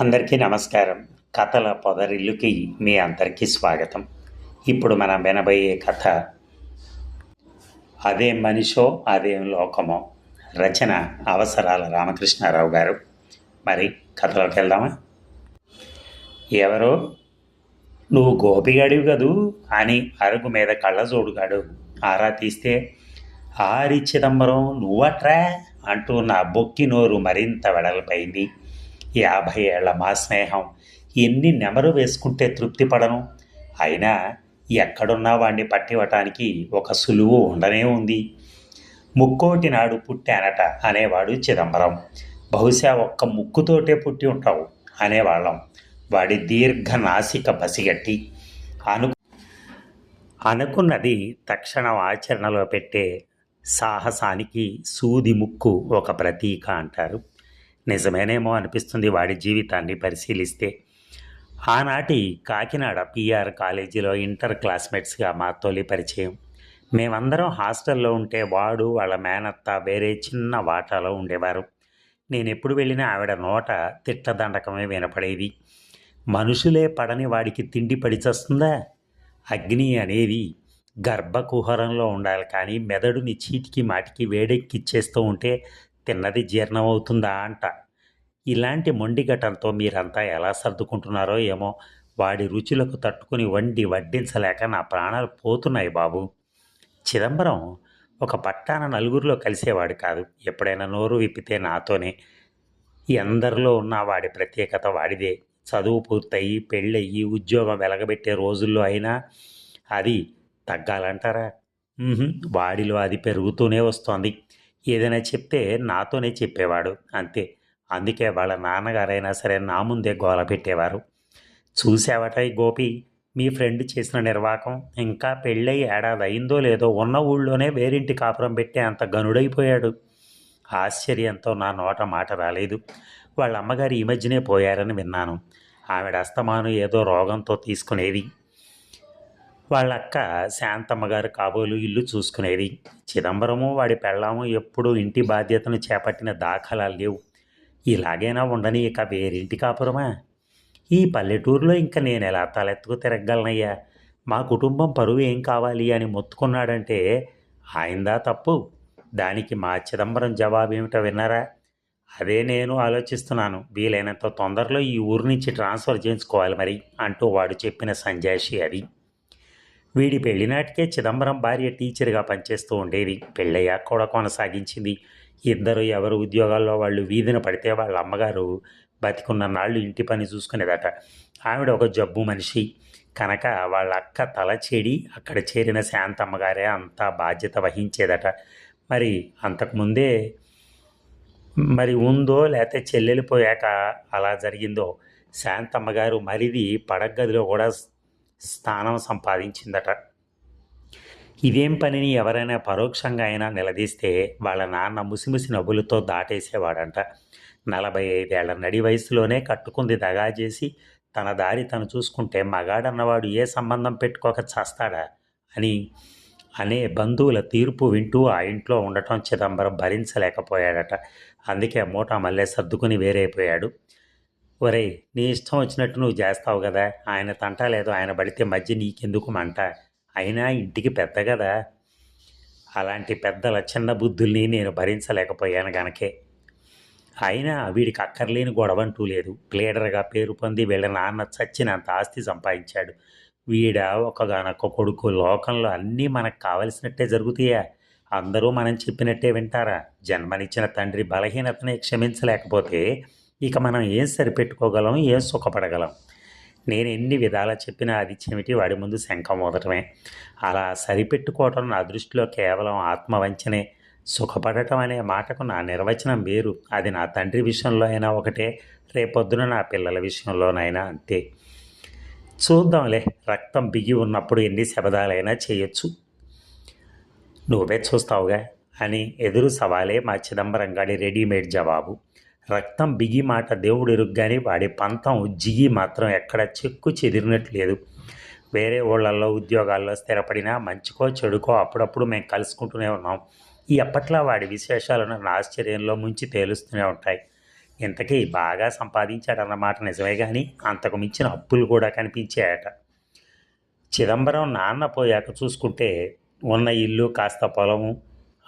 అందరికీ నమస్కారం. కథల పొదరిల్లుకి మీ అందరికీ స్వాగతం. ఇప్పుడు మనం వినబోయే కథ అదేం మనిషో అదేం లోకమో రచన అవసరాల రామకృష్ణారావు గారు. మరి కథలోకి వెళ్దామా? ఎవరో? నువ్వు గోపిగాడివి కదూ? అని అరుగు మీద కళ్ళజోడుగాడు. ఆరా తీస్తే ఆరి చిదంబరం నువ్వట్రా? అంటూ నా బొక్కి నోరు మరింత వెడల్పైంది. యాభై ఏళ్ళ మా స్నేహం. ఎన్ని నెమరు వేసుకుంటే తృప్తి పడను. అయినా ఎక్కడున్నా వాడిని పట్టివటానికి ఒక సులువు ఉండనే ఉంది. ముక్కోటి నాడు పుట్టానట అనేవాడు చిదంబరం. బహుశా ఒక్క ముక్కుతోటే పుట్టి ఉంటావు అనేవాళ్ళం. వాడి దీర్ఘ నాసిక పసిగట్టి అను అనుకున్నది తక్షణం ఆచరణలో పెట్టే సాహసానికి సూది ముక్కు ఒక ప్రతీక అంటారు. నిజమేనేమో అనిపిస్తుంది వాడి జీవితాన్ని పరిశీలిస్తే. ఆనాటి కాకినాడ పిఆర్ కాలేజీలో ఇంటర్ క్లాస్మేట్స్గా మా తొలి పరిచయం. మేమందరం హాస్టల్లో ఉంటే వాడు వాళ్ళ మేనత్త వేరే చిన్న వాటాలో ఉండేవారు. నేను ఎప్పుడు వెళ్ళినా ఆవిడ నోట తిట్టదండకమే వినపడేది మనుషులే పడని వాడికి తిండి పడిచస్తుందా? అగ్ని అనేది గర్భకుహరంలో ఉండాలి కానీ మెదడుని చీటికి మాటికి వేడెక్కిచ్చేస్తూ ఉంటే తిన్నది జీర్ణమవుతుందా అంట. ఇలాంటి మొండిగటంతో మీరంతా ఎలా సర్దుకుంటున్నారో ఏమో వాడి రుచులకు తట్టుకుని వండి వడ్డించలేక నా ప్రాణాలు పోతున్నాయి బాబు. చిదంబరం ఒక పట్టాన నలుగురిలో కలిసేవాడు కాదు. ఎప్పుడైనా నోరు విప్పితే నాతోనే. ఎందరిలో ఉన్న వాడి ప్రత్యేకత వాడిదే. చదువు పూర్తయి పెళ్ళయ్యి ఉద్యోగం వెలగబెట్టే రోజుల్లో అయినా అది తగ్గాలంటారా? వాడిలో అది పెరుగుతూనే వస్తోంది. ఏదైనా చెప్తే నాతోనే చెప్పేవాడు అంతే. అందుకే వాళ్ళ నాన్నగారైనా సరే నా ముందే గోల పెట్టేవారు. చూసావట ఈ గోపి మీ ఫ్రెండ్ చేసిన నిర్వాకం? ఇంకా పెళ్ళై ఏడాది అయిందో లేదో ఉన్న ఊళ్ళోనే వేరింటి కాపురం పెట్టే అంత గనుడైపోయాడు ఆశ్చర్యంతో నా నోట మాట రాలేదు. వాళ్ళ అమ్మగారు ఈ మధ్యనే పోయారని విన్నాను. ఆవిడ అస్తమాను ఏదో రోగంతో తీసుకునేది. వాళ్ళ అక్క శాంతమ్మ గారు కాబోలు ఇల్లు చూసుకునేది. చిదంబరము వాడి పెళ్ళాము ఎప్పుడూ ఇంటి బాధ్యతను చేపట్టిన దాఖలాలు లేవు. ఇలాగైనా ఉండని ఇక వేరింటి కాపురమా? ఈ పల్లెటూరులో ఇంకా నేను ఎలా తలెత్తుకు తిరగలనయ్యా మా కుటుంబం పరువు ఏం కావాలి అని మొత్తుకున్నాడంటే ఆయందా తప్పు. దానికి మా చిదంబరం జవాబు ఏమిటో విన్నారా? అదే నేను ఆలోచిస్తున్నాను. వీలైనంత తొందరలో ఈ ఊరు నుంచి ట్రాన్స్ఫర్ చేయించుకోవాలి మరి అంటూ వాడు చెప్పిన సంజాషి అది. వీడి పెళ్ళినాటికే చిదంబరం భార్య టీచర్గా పనిచేస్తూ ఉండేది. పెళ్ళయ్యాక కూడా కొనసాగించింది. ఇద్దరు ఎవరు ఉద్యోగాల్లో వాళ్ళు వీధిన పడితే వాళ్ళ అమ్మగారు బతికున్న నాళ్ళు ఇంటి పని చూసుకునేదట. ఆవిడ ఒక జబ్బు మనిషి. కనుక వాళ్ళ అక్క తల చెడి అక్కడ చేరిన శాంతమ్మగారే అంతా బాధ్యత వహించేదట. మరి అంతకుముందే మరి ఉందో లేకపోతే చెల్లెలిపోయాక అలా జరిగిందో శాంతమ్మగారు మరిది పడగదిలో కూడా స్థానం సంపాదించిందట. ఇదేం పనిని ఎవరైనా పరోక్షంగా అయినా నిలదీస్తే వాళ్ళ నాన్న ముసిముసి నవ్వులతో దాటేసేవాడంట. నలభై ఐదేళ్ళ నడి వయసులోనే కట్టుకుంది దగా చేసి తన దారి తను చూసుకుంటే మగాడన్నవాడు ఏ సంబంధం పెట్టుకోక చేస్తాడా అని అనే బంధువుల తీర్పు వింటూ ఆ ఇంట్లో ఉండటం చిదంబరం భరించలేకపోయాడట. అందుకే మూట మళ్ళీ సర్దుకుని వేరైపోయాడు. ఒరేయ్ నీ ఇష్టం వచ్చినట్టు నువ్వు చేస్తావు కదా. ఆయన తంట లేదు ఆయన పడితే మధ్య నీకెందుకు మంట? అయినా ఇంటికి పెద్ద కదా. అలాంటి పెద్దల చిన్న బుద్ధుల్ని నేను భరించలేకపోయాను గనకే. అయినా వీడికి అక్కర్లేని గొడవంటూ లేదు. ప్లేడర్గా పేరు పొంది వీళ్ళ నాన్న చచ్చినంత ఆస్తి సంపాదించాడు. వీడ ఒకగానొక్క కొడుకు లోకంలో అన్నీ మనకు కావలసినట్టే జరుగుతాయా? అందరూ మనం చెప్పినట్టే వింటారా? జన్మనిచ్చిన తండ్రి బలహీనతని క్షమించలేకపోతే ఇక మనం ఏం సరిపెట్టుకోగలం ఏం సుఖపడగలం? నేను ఎన్ని విధాలా చెప్పినా అది చెమిటి వాడి ముందు శంఖం మోదటమే అలా సరిపెట్టుకోవటం నా దృష్టిలో కేవలం ఆత్మవంచనే. సుఖపడటం అనే మాటకు నా నిర్వచనం వేరు. అది నా తండ్రి విషయంలో అయినా ఒకటే. రేపొద్దున నా పిల్లల విషయంలోనైనా అంతే. చూద్దాంలే రక్తం బిగి ఉన్నప్పుడు ఎన్ని శబదాలైనా చేయొచ్చు. నువ్వే చూస్తావుగా అని ఎదురు సవాలే మా చిదంబరం గారి రెడీమేడ్ జవాబు. రక్తం బిగి మాట దేవుడు ఇరుగ్గాని వాడి పంతం జిగి మాత్రం ఎక్కడ చెక్కు చెదిరినట్లు లేదు వేరే ఊళ్ళల్లో ఉద్యోగాల్లో స్థిరపడినా మంచికో చెడుకో అప్పుడప్పుడు మేము కలుసుకుంటూనే ఉన్నాం. ఈ అప్పట్లో వాడి విశేషాలను నా ఆశ్చర్యంలో ముంచి తేలుస్తూనే ఉంటాయి. ఇంతకీ బాగా సంపాదించాడన్నమాట నిజమే కానీ అంతకు మించిన అప్పులు కూడా కనిపించాయట. చిదంబరం నాన్న పోయాక చూసుకుంటే ఉన్న ఇల్లు కాస్త పొలము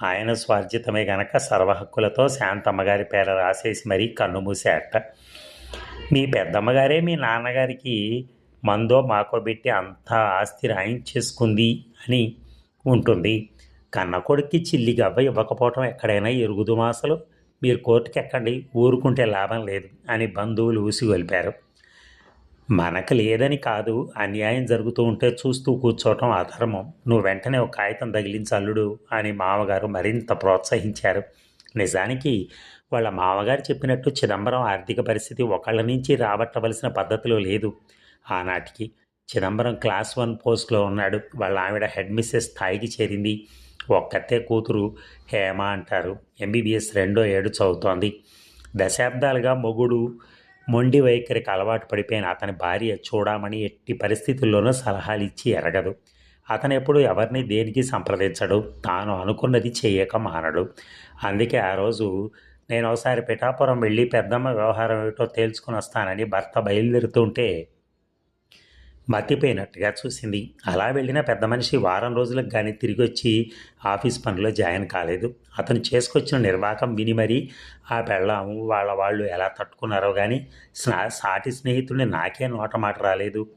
ఆయన స్వార్జితమే గనక సర్వహక్కులతో శాంతమ్మగారి పేర రాసేసి మరీ కన్నుమూసేట మీ పెద్దమ్మగారే మీ నాన్నగారికి మందో మాకో పెట్టి అంతా ఆస్తి రాయించేసుకుంది అని ఉంటుంది. కన్న కొడుక్కి చిల్లి గవ్వ ఇవ్వకపోవటం ఎక్కడైనా ఎరుగుదు మాసలు మీరు కోర్టుకి ఎక్కండి ఊరుకుంటే లాభం లేదు అని బంధువులు ఊసి గొలిపారు మనకు లేదని కాదు అన్యాయం జరుగుతూ ఉంటే చూస్తూ కూర్చోవటం అధర్మం. నువ్వు వెంటనే ఒక కాగితం తగిలించి అల్లుడు అని మామగారు మరింత ప్రోత్సహించారు. నిజానికి వాళ్ళ మామగారు చెప్పినట్టు చిదంబరం ఆర్థిక పరిస్థితి ఒకళ్ళ నుంచి రాబట్టవలసిన పద్ధతిలో లేదు. ఆనాటికి చిదంబరం క్లాస్ వన్ పోస్ట్లో ఉన్నాడు. వాళ్ళ ఆవిడ హెడ్ మిస్సెస్ స్థాయికి చేరింది. ఒక్కతే కూతురు హేమ అంటారు. ఎంబీబీఎస్ రెండో ఏడు చదువుతోంది. దశాబ్దాలుగా మొగుడు మొండి వైఖరికి అలవాటు పడిపోయిన అతని భార్య చూడమని ఎట్టి పరిస్థితుల్లోనూ సలహాలు ఇచ్చి ఎరగదు. అతను ఎప్పుడు ఎవరిని దేనికి సంప్రదించడు. తాను అనుకున్నది చేయక మానడు. అందుకే ఆ రోజు నేను ఒకసారి పిఠాపురం వెళ్ళి పెద్దమ్మ వ్యవహారం ఏమిటో తేల్చుకుని వస్తానని భర్త బయలుదేరుతుంటే మతిపోయినట్టుగా చూసింది. అలా వెళ్ళిన పెద్ద మనిషి వారం రోజులకు కానీ తిరిగి వచ్చి ఆఫీస్ పనిలో జాయిన్ కాలేదు. అతను చేసుకొచ్చిన నిర్వాహకం విని మరీ ఆ పెళ్ళాము వాళ్ళ వాళ్ళు ఎలా తట్టుకున్నారో కానీ స్నా సాటి స్నేహితుడిని నాకే నోట మాట రాలేదు.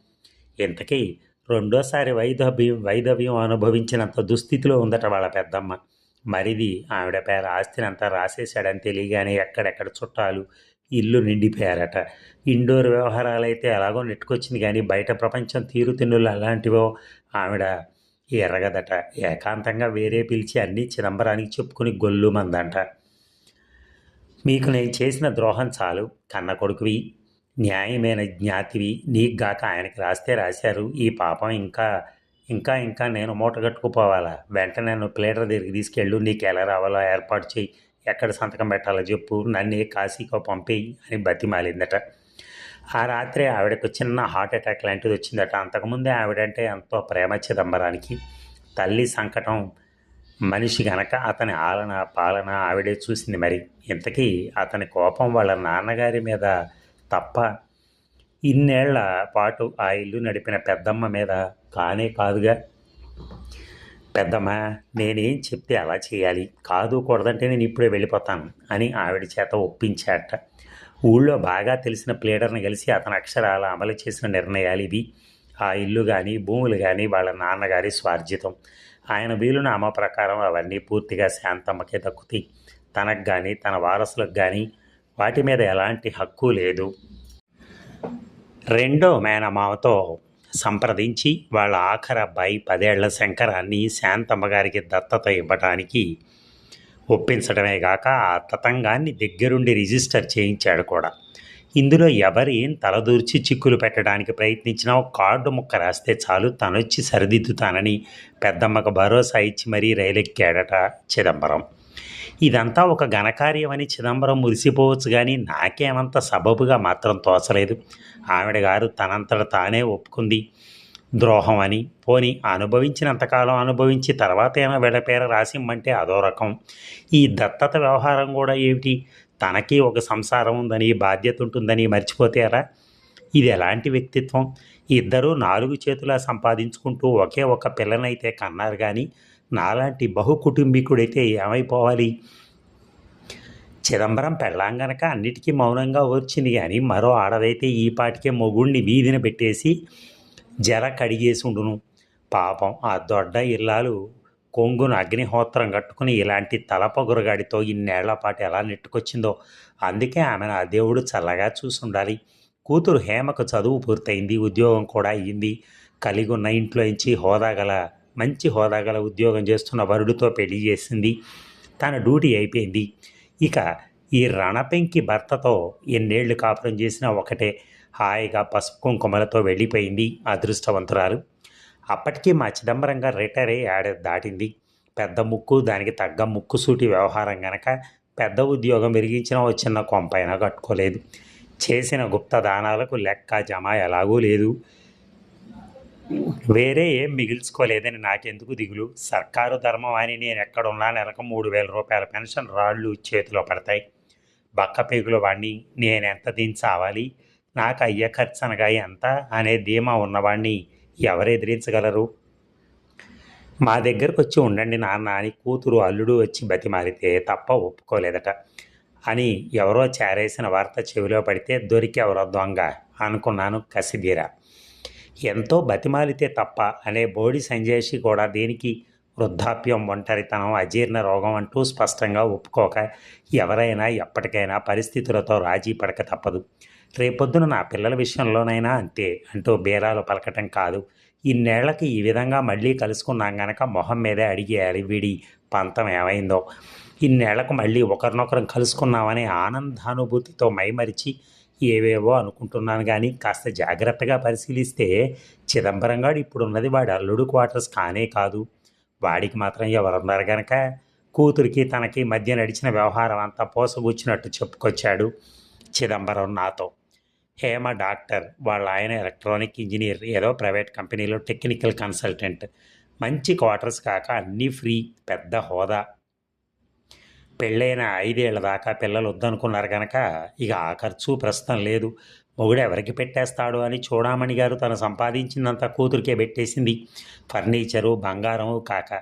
ఇంతకీ రెండోసారి వైదవ్యం వైదవ్యం అనుభవించినంత దుస్థితిలో ఉందట వాళ్ళ పెద్దమ్మ. మరిది ఆవిడ పేర ఆస్తిని అంతా రాసేశాడని తెలియగానే ఎక్కడెక్కడ చుట్టాలు ఇల్లు నిండిపోయారట. ఇండోర్ వ్యవహారాలు అయితే ఎలాగో నెట్టుకొచ్చింది కానీ బయట ప్రపంచం తీరుతిన్నులు అలాంటివో ఆవిడ ఎరగదట. ఏకాంతంగా వేరే పిలిచి అన్నీ చిదంబరానికి చెప్పుకుని గొల్లు మందంట. మీకు నేను చేసిన ద్రోహం చాలు కన్న కొడుకువి. న్యాయమైన జ్ఞాతివి. నీకు గాక ఆయనకి రాస్తే రాశారు. ఈ పాపం ఇంకా ఇంకా ఇంకా నేను మూట కట్టుకుపోవాలా? వెంటనే నన్ను ప్లేటర్ దగ్గరికి తీసుకెళ్ళు. నీకు ఎలా రావాలో ఏర్పాటు చేయి ఎక్కడ సంతకం పెట్టాలో చెప్పు నన్ను కాశీకో పంపేయి అని బతిమాలిందట. ఆ రాత్రి ఆవిడకు చిన్న హార్ట్ అటాక్ లాంటిది వచ్చిందట. అంతకుముందే ఆవిడంటే ఎంతో ప్రేమ చిదంబరానికి. తల్లి సంకటం మనిషి గనక అతని ఆలన పాలన ఆవిడే చూసింది మరి. ఇంతకీ అతని కోపం వాళ్ళ నాన్నగారి మీద తప్ప ఇన్నేళ్ళ పాటు ఆ ఇల్లు నడిపిన పెద్దమ్మ మీద కానే కాదుగా. పెద్దమ్మ నేనేం చెప్తే అలా చేయాలి. కాదు కూడదంటే నేను ఇప్పుడే వెళ్ళిపోతాను అని ఆవిడ చేత ఒప్పించాట. ఊళ్ళో బాగా తెలిసిన ప్లేడర్ని కలిసి అతని అక్షరాల అమలు చేసిన నిర్ణయాలు ఇవి. ఆ ఇల్లు కానీ భూములు కానీ వాళ్ళ నాన్నగారి స్వార్జితం. ఆయన వీలునామా ప్రకారం అవన్నీ పూర్తిగా శాంతమ్మకే దక్కుతాయి. తనకు కానీ తన వారసులకు కానీ వాటి మీద ఎలాంటి హక్కు లేదు. రెండో మేనమావతో సంప్రదించి వాళ్ళ ఆఖరి అబ్బాయి పదేళ్ళ శంకరాన్ని శాంతమ్మ గారికి దత్తత ఇవ్వటానికి ఒప్పించడమే గాక ఆ తతంగాన్ని దగ్గరుండి రిజిస్టర్ చేయించాడు కూడా. ఇందులో ఎవరేం తలదూర్చి చిక్కులు పెట్టడానికి ప్రయత్నించినా ఒక కార్డు ముక్క రాస్తే చాలు తనొచ్చి సరిదిద్దుతానని పెద్దమ్మకు భరోసా ఇచ్చి మరీ రైలెక్కాడట చిదంబరం. ఇదంతా ఒక ఘనకార్యమని చిదంబరం మురిసిపోవచ్చు కానీ నాకేమంత సబబుగా మాత్రం తోచలేదు. ఆవిడ గారు తనంతట తానే ఒప్పుకుంది. ద్రోహం అని పోని అనుభవించినంతకాలం అనుభవించి తర్వాత ఏమైనా విడపేర రాసిమ్మంటే అదో రకం. ఈ దత్తత వ్యవహారం కూడా ఏమిటి? తనకి ఒక సంసారం ఉందని బాధ్యత ఉంటుందని మర్చిపోతేరా? ఇది ఎలాంటి వ్యక్తిత్వం? ఇద్దరూ నాలుగు చేతులా సంపాదించుకుంటూ ఒకే ఒక పిల్లనైతే కన్నారు కానీ నాలాంటి బహు కుటుంబీకుడైతే ఏమైపోవాలి? చిదంబరం పెళ్ళాం గనక అన్నిటికీ మౌనంగా వచ్చింది కానీ మరో ఆడదైతే ఈ పాటికే మొగుణ్ణి వీధిన పెట్టేసి జర కడిగేసి ఉండును పాపం ఆ దొడ్డ ఇల్లాలు కొంగును అగ్నిహోత్రం కట్టుకుని ఇలాంటి తలపొగురగాడితో ఇన్నేళ్ళ పాటు ఎలా నెట్టుకొచ్చిందో అందుకే ఆమెను ఆ దేవుడు చల్లగా చూసుండాలి. కూతురు హేమకు చదువు పూర్తయింది ఉద్యోగం కూడా అయ్యింది. కలిగి ఉన్న ఇంట్లో నుంచి హోదా గల మంచి హోదా గల ఉద్యోగం చేస్తున్న వరుడితో పెళ్ళి చేసింది. తన డ్యూటీ అయిపోయింది. ఇక ఈ రణపెంకి భర్తతో ఎన్నేళ్ళు కాపురం చేసినా ఒకటే హాయిగా పసుపు కుంకుమలతో వెళ్ళిపోయింది అదృష్టవంతురాలు. అప్పటికీ మా చిదంబరంగా రిటైర్ అయ్యి ఏడాది దాటింది. పెద్ద ముక్కు దానికి తగ్గ ముక్కుసూటి వ్యవహారం గనక పెద్ద ఉద్యోగం విరిగించిన ఓ చిన్న కొంపైనా కట్టుకోలేదు. చేసిన గుప్త దానాలకు లెక్క జమ ఎలాగూ లేదు. వేరే ఏం మిగిల్చుకోలేదని నాకెందుకు దిగులు? సర్కారు ధర్మం అని నేను ఎక్కడున్నా నెలకు మూడు వేల రూపాయల పెన్షన్ రాళ్ళు చేతిలో పడతాయి. బక్క పేగుల వాడిని నేనెంత దించావాలి నాకు అయ్యే ఖర్చు అనగా ఎంత? అనే ధీమా ఉన్నవాడిని ఎవరు ఎదిరించగలరు? మా దగ్గరకు వచ్చి ఉండండి నాన్న అని కూతురు అల్లుడు వచ్చి బతిమారితే తప్ప ఒప్పుకోలేదట. అని ఎవరో చేరేసిన వార్త చెవిలో పడితే దొరికే ఎవరో దొంగ అనుకున్నాను కసిదీరా. ఎంతో బతిమాలితే తప్ప అనే బోడి సంజేషి కూడా దేనికి వృద్ధాప్యం ఒంటరితనం అజీర్ణ రోగం అంటూ స్పష్టంగా ఒప్పుకోక ఎవరైనా ఎప్పటికైనా పరిస్థితులతో రాజీ పడక తప్పదు. రేపొద్దున నా పిల్లల విషయంలోనైనా అంతే అంటూ బేరాలు పలకటం కాదు. ఇన్నేళ్ళకి ఈ విధంగా మళ్ళీ కలుసుకున్నాం గనక మొహం మీదే అడిగేయాలి వీడి పంతం ఏమైందో. ఇన్నేళ్ళకు మళ్ళీ ఒకరినొకరం కలుసుకున్నామనే ఆనందానుభూతితో మైమరిచి ఏవేవో అనుకుంటున్నాను కానీ కాస్త జాగ్రత్తగా పరిశీలిస్తే చిదంబరంగాడు ఇప్పుడున్నది వాడి అల్లుడు క్వార్టర్స్ కానే కాదు. వాడికి మాత్రం ఎవరున్నారు గనక? కూతురికి తనకి మధ్య నడిచిన వ్యవహారం అంతా పోసగుచ్చినట్టు చెప్పుకొచ్చాడు చిదంబరం నాతో. హేమ డాక్టర్ వాళ్ళ ఆయన ఎలక్ట్రానిక్ ఇంజనీర్ ఏదో ప్రైవేట్ కంపెనీలో టెక్నికల్ కన్సల్టెంట్. మంచి క్వార్టర్స్ కాక అన్నీ ఫ్రీ పెద్ద హోదా. పెళ్ళైన ఐదేళ్ళ దాకా పిల్లలు వద్దనుకున్నారు కనుక ఇక ఆ ఖర్చు ప్రస్తుతం లేదు. మొగుడు ఎవరికి పెట్టేస్తాడు అని చూడామణి గారు తను సంపాదించిందంతా కూతురికే పెట్టేసింది. ఫర్నిచరు బంగారం కాక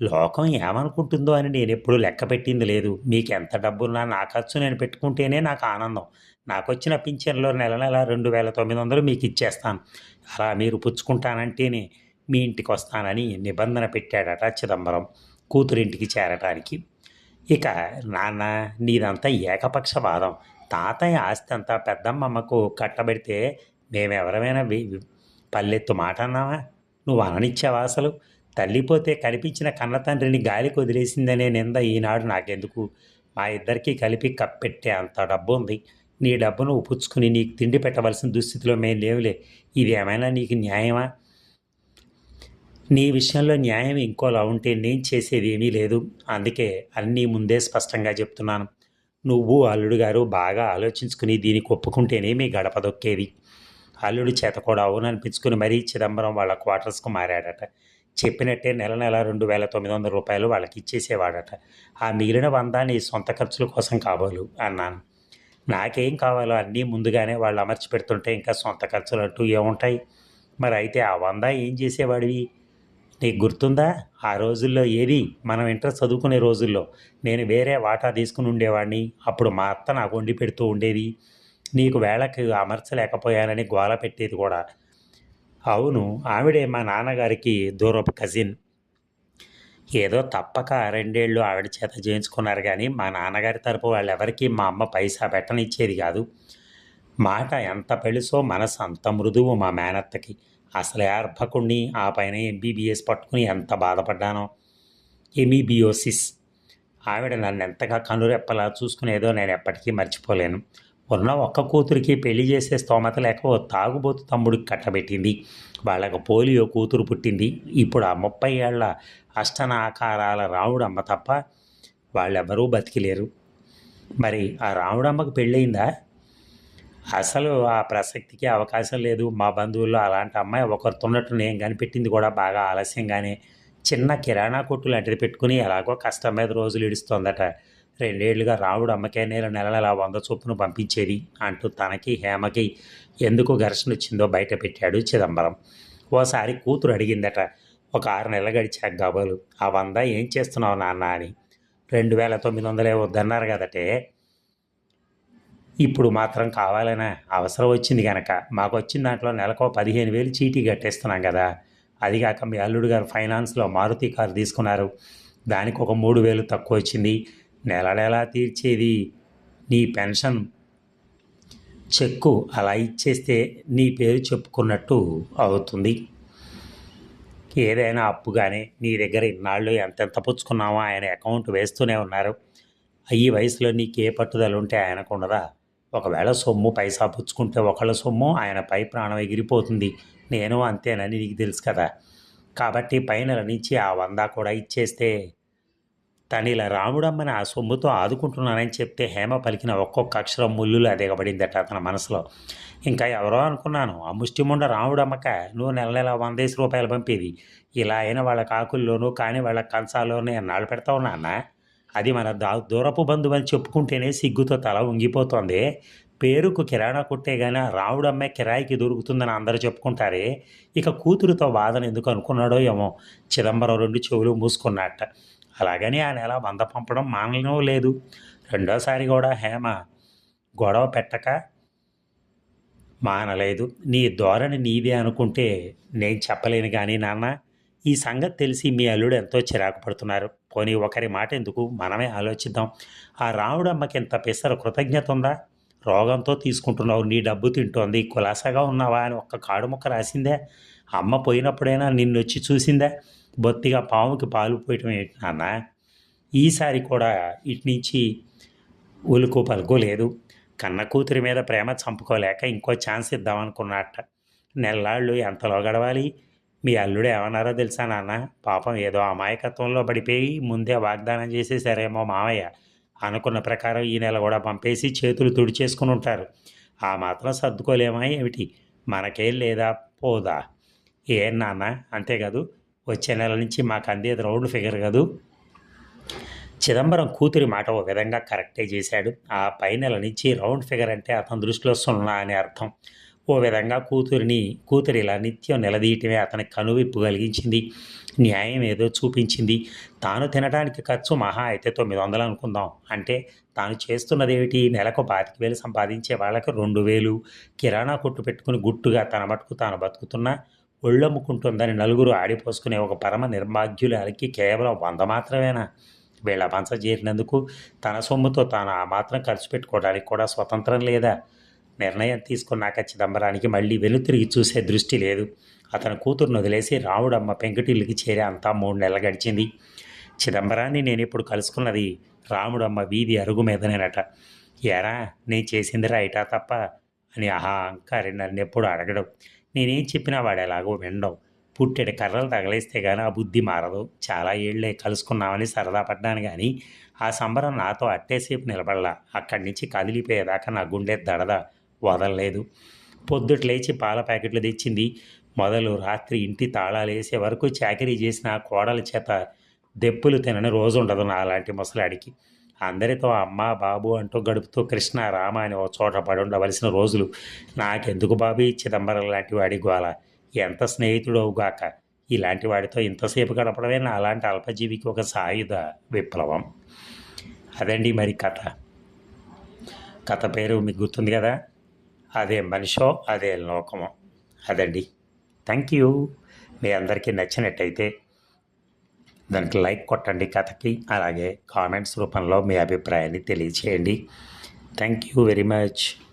లోకం ఏమనుకుంటుందో అని నేను ఎప్పుడు లెక్క పెట్టింది లేదు. మీకు ఎంత డబ్బున్నా నా ఖర్చు నేను పెట్టుకుంటేనే నాకు ఆనందం. నాకు వచ్చిన పింఛన్లో నెల నెల రెండు వేల తొమ్మిది వందలు మీకు ఇచ్చేస్తాను అలా మీరు పుచ్చుకుంటానంటేనే మీ ఇంటికి వస్తానని నిబంధన పెట్టాడట చిదంబరం. కూతురింటికి చేరటానికి ఇక నాన్న నీదంతా ఏకపక్షవాదం. తాతయ్య ఆస్తి అంతా పెద్దమ్మమ్మకు కట్టబెడితే మేమెవరమైనా పల్లెత్తు మాట అన్నావా నువ్వు అననిచ్చావా అసలు? తల్లిపోతే కనిపించిన కన్న తండ్రిని గాలికి వదిలేసిందనే నింద ఈనాడు నాకెందుకు? మా ఇద్దరికీ కలిపి కప్పెట్టే అంత డబ్బు ఉంది నీ డబ్బును ఉపుచ్చుకుని నీకు తిండి పెట్టవలసిన దుస్థితిలో మేము లేవులే. ఇది ఏమైనా నీకు న్యాయమా? నీ విషయంలో న్యాయం ఇంకోలా ఉంటే నేను చేసేది ఏమీ లేదు. అందుకే అన్నీ ముందే స్పష్టంగా చెప్తున్నాను. నువ్వు అల్లుడు గారు బాగా ఆలోచించుకుని దీనికి ఒప్పుకుంటేనే మీ గడప దొక్కేది. అల్లుడు చేత కూడా అవుననిపించుకుని మరీ చిదంబరం వాళ్ళ క్వార్టర్స్కు మారాడట. చెప్పినట్టే నెల నెల రెండు వేల తొమ్మిది వందల రూపాయలు వాళ్ళకి ఇచ్చేసేవాడట. ఆ మిగిలిన వంద నీ సొంత ఖర్చుల కోసం కావాలి అన్నాను. నాకేం కావాలో అన్నీ ముందుగానే వాళ్ళు అమర్చి పెడుతుంటే ఇంకా సొంత ఖర్చులు అంటూ ఏముంటాయి? మరి అయితే ఆ వంద ఏం చేసేవాడివి? నీకు గుర్తుందా? ఆ రోజుల్లో ఏది? మనం ఇంటర్ చదువుకునే రోజుల్లో నేను వేరే వాటా తీసుకుని ఉండేవాడిని. అప్పుడు మా అత్త నాకు వండి పెడుతూ ఉండేది. నీకు వేళకి అమర్చలేకపోయానని గోల పెట్టేది కూడా. అవును ఆవిడే మా నాన్నగారికి దూరపు కజిన్ ఏదో తప్పక రెండేళ్ళు ఆవిడ చేత చేయించుకున్నారు కానీ మా నాన్నగారి తరపు వాళ్ళెవరికీ మా అమ్మ పైసా పెట్టనిచ్చేది కాదు. మాట ఎంత పెళుసో మనసు అంత మృదువు మా మేనత్తకి. అసలే అర్భకుణ్ణి ఆ పైన ఎంబీబీఎస్ పట్టుకుని ఎంత బాధపడ్డానో. ఎమీబియోసిస్ ఆవిడ నన్ను ఎంతగా కనురెప్పలా చూసుకునేదో నేను ఎప్పటికీ మర్చిపోలేను. ఉన్న ఒక్క కూతురికి పెళ్ళి చేసే స్తోమత లేక ఓ తాగుబోతు తమ్ముడికి కట్టబెట్టింది. వాళ్ళకు పోలియో కూతురు పుట్టింది. ఇప్పుడు ఆ ముప్పై ఏళ్ళ అష్టనాకారాల రావుడమ్మ తప్ప వాళ్ళెవరూ బతికిలేరు. మరి ఆ రావుడమ్మకు పెళ్ళయిందా? అసలు ఆ ప్రసక్తికి అవకాశం లేదు. మా బంధువుల్లో అలాంటి అమ్మాయి ఒకరితున్నట్టు నేను కనిపెట్టింది కూడా బాగా ఆలస్యంగానే చిన్న కిరాణా కొట్టు లాంటిది పెట్టుకుని ఎలాగో కష్టం మీద రోజులు ఇడుస్తోందట రెండేళ్ళుగా రావుడు అమ్మకే నెల నెల నెల వంద చొప్పున పంపించేది అంటూ తనకి హేమకి ఎందుకు ఘర్షణ వచ్చిందో బయట పెట్టాడు చిదంబరం. ఓసారి కూతురు అడిగిందట ఒక ఆరు నెలలు గడిచాక గబలు ఆ వంద ఏం చేస్తున్నావు నాన్న? అని. రెండు వేల తొమ్మిది వందలే వద్దన్నారు కదటే ఇప్పుడు మాత్రం కావాలనే అవసరం వచ్చింది కనుక మాకు వచ్చిన దాంట్లో నెలకు పదిహేను వేలు చీటీ కట్టేస్తున్నాం కదా. అది కాక మీ అల్లుడు గారు ఫైనాన్స్లో మారుతి కారు తీసుకున్నారు. దానికి ఒక మూడు వేలు తక్కువ వచ్చింది. నెల నెలా తీర్చేది నీ పెన్షన్ చెక్కు అలా ఇచ్చేస్తే నీ పేరు చెప్పుకున్నట్టు అవుతుంది. ఏదైనా అప్పుగానే నీ దగ్గర ఇన్నాళ్ళు ఎంతెంత పుచ్చుకున్నామో ఆయన అకౌంట్ వేస్తూనే ఉన్నారు. ఈ వయసులో నీకు ఏ పట్టుదల ఉంటే ఆయనకు ఉండదా? ఒకవేళ సొమ్ము పైసా పుచ్చుకుంటే ఒకళ్ళ సొమ్ము ఆయనపై ప్రాణం ఎగిరిపోతుంది. నేను అంతేనని నీకు తెలుసు కదా. కాబట్టి పైన నుంచి ఆ వంద కూడా ఇచ్చేస్తే తను ఇలా రాముడమ్మని ఆ సొమ్ముతో ఆదుకుంటున్నానని చెప్తే హేమ పలికిన ఒక్కొక్క అక్షరం ముల్లులా దిగబడిందట అతని మనసులో. ఇంకా ఎవరో అనుకున్నాను ఆ ముష్టిముండ రాముడమ్మక నువ్వు నెల నెల వందేసి రూపాయలు పంపేది. ఇలా అయిన వాళ్ళ కాకుల్లోనూ కానీ వాళ్ళ కంచాల్లోనూ ఎన్నాళ్ళు పెడతావు నాన్న అది మన దా దూరపు బంధువు అని చెప్పుకుంటేనే సిగ్గుతో తల ఉంగిపోతోంది పేరుకు కిరాణా కొట్టే కానీ రావుడమ్మే కిరాయికి దొరుకుతుందని అందరూ చెప్పుకుంటారే. ఇక కూతురుతో వాదన ఎందుకు అనుకున్నాడో ఏమో చిదంబరం రెండు చెవులు మూసుకున్నట్ట. అలాగని ఆ నెల వంద పంపడం మానడం లేదు. రెండోసారి కూడా హేమ గొడవ పెట్టక మానలేదు. నీ ధోరణి నీదే అనుకుంటే నేను చెప్పలేను కానీ నాన్న ఈ సంగతి తెలిసి మీ అల్లుడు ఎంతో చిరాకు పడుతున్నారు. పోనీ ఒకరి మాట ఎందుకు మనమే ఆలోచిద్దాం? ఆ రావుడమ్మకి ఇంత పిసర కృతజ్ఞత ఉందా? రోగంతో తీసుకుంటున్నావు నీ డబ్బు తింటోంది కులాసాగా ఉన్నావా అని ఒక్క కాడు ముక్క రాసిందే? అమ్మ పోయినప్పుడైనా నిన్ను వచ్చి చూసిందా? బొత్తిగా పాముకి పాలు పోయటం ఏంటి నాన్న? ఈసారి కూడా ఇటు నుంచి ఉలుకు పలుకు లేదు. కన్న కూతురి మీద ప్రేమ చంపుకోలేక ఇంకో ఛాన్స్ ఇద్దామనుకున్నట్ట నెల్లాళ్ళు ఎంతలో గడవాలి? మీ అల్లుడు ఏమన్నారో తెలుసా నాన్న? పాపం ఏదో అమాయకత్వంలో పడిపోయి ముందే వాగ్దానం చేసేసారేమో మామయ్య. అనుకున్న ప్రకారం ఈ నెల కూడా పంపేసి చేతులు తుడిచేసుకుని ఉంటారు. ఆ మాత్రం సర్దుకోలేమా ఏమిటి? మనకేం లేదా? పోదా. ఏం నాన్న? అంతే కాదు? వచ్చే నెల నుంచి మాకు అందేది రౌండ్ ఫిగర్ కదూ? చిదంబరం కూతురి మాట ఓ విధంగా కరెక్టే చేశాడు. ఆ పై నెల నుంచి రౌండ్ ఫిగర్ అంటే అతని దృష్టిలో సున్నా అని అర్థం. ఓ విధంగా కూతురిని కూతురి ఇలా నిత్యం నిలదీయటమే అతనికి కనువిప్పు కలిగించింది. న్యాయం ఏదో చూపించింది. తాను తినడానికి ఖర్చు మహా అయితే తొమ్మిది వందలు అనుకుందాం. అంటే తాను చేస్తున్నదేమిటి? నెలకు పాతిక వేలు సంపాదించే వాళ్ళకి రెండు వేలు. కిరాణా కొట్టు పెట్టుకుని గుట్టుగా తన మటుకు తాను బతుకుతున్నా ఒళ్ళమ్ముకుంటుందని నలుగురు ఆడిపోసుకునే ఒక పరమ నిర్మాగ్యులకి కేవలం వంద మాత్రమేనా? వీళ్ళ పంచ చేరినందుకు తన సొమ్ముతో తాను ఆ మాత్రం ఖర్చు పెట్టుకోవడానికి కూడా స్వతంత్రం లేదా? నిర్ణయం తీసుకున్నాక చిదంబరానికి మళ్ళీ వెనుతిరిగి చూసే దృష్టి లేదు. అతను కూతురును వదిలేసి రాముడమ్మ పెంకుటిల్లుకి చేరే అంతా మూడు నెలలు గడిచింది. చిదంబరాన్ని నేను ఇప్పుడు కలుసుకున్నది రాముడమ్మ వీధి అరుగు మీదనేనట. ఎరా నేను చేసింది రైటా తప్ప అని ఆహా అంకారి నన్ను ఎప్పుడు అడగడం. నేనేం చెప్పినా వాడు ఎలాగో వినడం పుట్టెడు కర్రలు తగలేస్తే కానీ ఆ బుద్ధి మారదు. చాలా ఏళ్ళే కలుసుకున్నామని సరదా పడ్డాను కానీ ఆ సంబరం నాతో అట్టేసేపు నిలబడలా. అక్కడి నుంచి కదిలిపోయేదాకా నా గుండె దడద. వదలలేదు పొద్దుట లేచి పాల ప్యాకెట్లు తెచ్చింది. మొదలు రాత్రి ఇంటి తాళాలు వేసే వరకు చాకరీ చేసిన ఆ కోడల చేత దెప్పులు తినని రోజు ఉండదు నా అలాంటి ముసలాడికి. అందరితో అమ్మ బాబు అంటూ గడుపుతూ కృష్ణ రామ అని ఓ చోట పడి ఉండవలసిన రోజులు. నాకెందుకు బాబు ఈ చిదంబరం లాంటి వాడి గోల? ఎంత స్నేహితుడవుగాక ఇలాంటి వాడితో ఇంతసేపు గడపడమే నా అలాంటి అల్పజీవికి ఒక సాయుధ విప్లవం. అదండి మరి కథ. కథ పేరు మీకు గుర్తుంది కదా? అదే మనిషో అదే లోకమో. అదండి. థ్యాంక్ యూ మీ అందరికీ నచ్చినట్టయితే దానికి లైక్ కొట్టండి కథకి అలాగే కామెంట్స్ రూపంలో మీ అభిప్రాయాన్ని తెలియచేయండి. Thank you very much